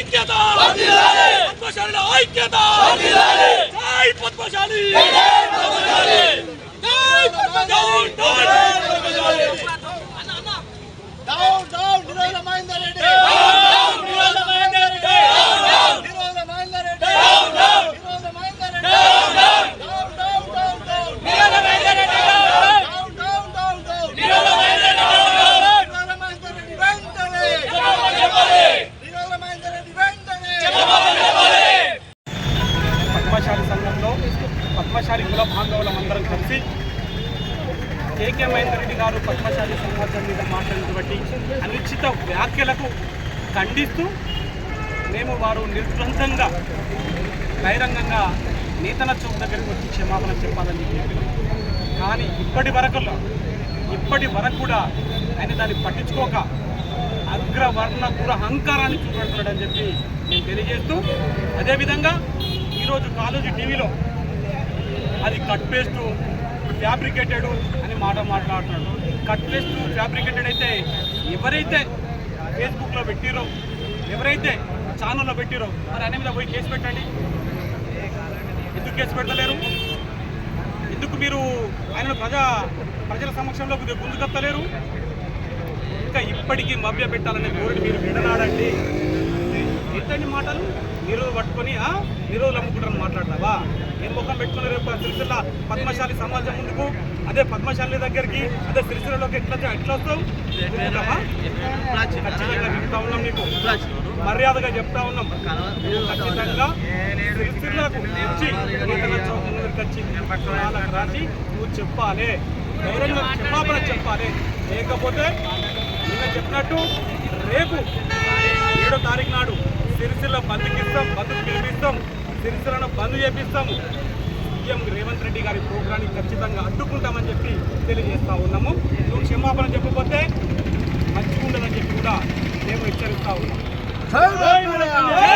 ఐక్యత! పద్మశాలి! ఐక్యత! జై పద్మశాలి! పద్మశాలి కుల బాంధవులం అందరం కలిసి కేకే మహేందర్ రెడ్డి గారు పద్మశాలి సమాజం మీద మాట్లాడినటువంటి అనుచిత వ్యాఖ్యలకు ఖండిస్తూ మేము వారు నిర్ద్వందంగా బహిరంగంగా నేతన చౌక్ దగ్గరికి వచ్చి క్షమాపణ చెప్పాలని కానీ ఇప్పటి వరకులో ఇప్పటి వరకు కూడా ఆయన దాన్ని పట్టించుకోక అగ్రవర్ణ పుర అహంకారాన్ని చూపెడుతున్నాడని చెప్పి నేను తెలియజేస్తూ అదేవిధంగా ఈరోజు కాలేజీ టీవీలో అది కట్ పేస్ట్ ఫ్యాబ్రికేటెడ్ అని మాట మాట్లాడుతున్నాడు. కట్ పేస్ట్ ఫ్యాబ్రికేటెడ్ అయితే ఎవరైతే ఫేస్బుక్లో పెట్టిరో ఎవరైతే ఛానల్లో పెట్టిరో మరి అనే మీద పోయి కేసు పెట్టండి. ఎందుకు కేసు పెట్టలేరు? ఎందుకు మీరు ఆయన ప్రజా ప్రజల సమక్షంలో ముందుకెత్తలేరు ఇంకా ఇప్పటికీ మభ్య పెట్టాలనే కోరిక మీరు విడనాడండి. ఏంటండి మాటలు? మీరు పట్టుకొని ఆ నిరోధులు అమ్ముకుంటారని మాట్లాడతావా? ఏం ముఖం పెట్టుకుని రేపు సిరిసిల్ల పద్మశాలి సమాజం ముందుకు అదే పద్మశాలి దగ్గరికి అదే సిరిసిల్లలోకి ఎట్లా ఎట్లా వస్తావు? ఖచ్చితంగా చెప్తా ఉన్నాం నీకు. మర్యాదగా చెప్తా ఉన్నాం. ఖచ్చితంగా సిరిసిల్లకు వచ్చి నేతల చౌక ముందుకు వచ్చి పట్టణాలకు రాసి నువ్వు చెప్పాలి. ధైర్యంగా క్షమాపణ చెప్పాలి. లేకపోతే నిన్న చెప్పినట్టు రేపు ఏడో తారీఖు నాడు సిరిసిల్ల బంద్కిస్తాం బంద్కు పిలిపిస్తాం సిరిసిల్లను బంద్ చేపిస్తాము సీఎం రేవంత్ రెడ్డి గారి ప్రోగ్రాన్ని ఖచ్చితంగా అడ్డుకుంటామని చెప్పి తెలియజేస్తా ఉన్నాము. నువ్వు క్షమాపణ చెప్పకపోతే మంచిగా ఉండదని చెప్పి కూడా మేము హెచ్చరిస్తా ఉన్నాం. జై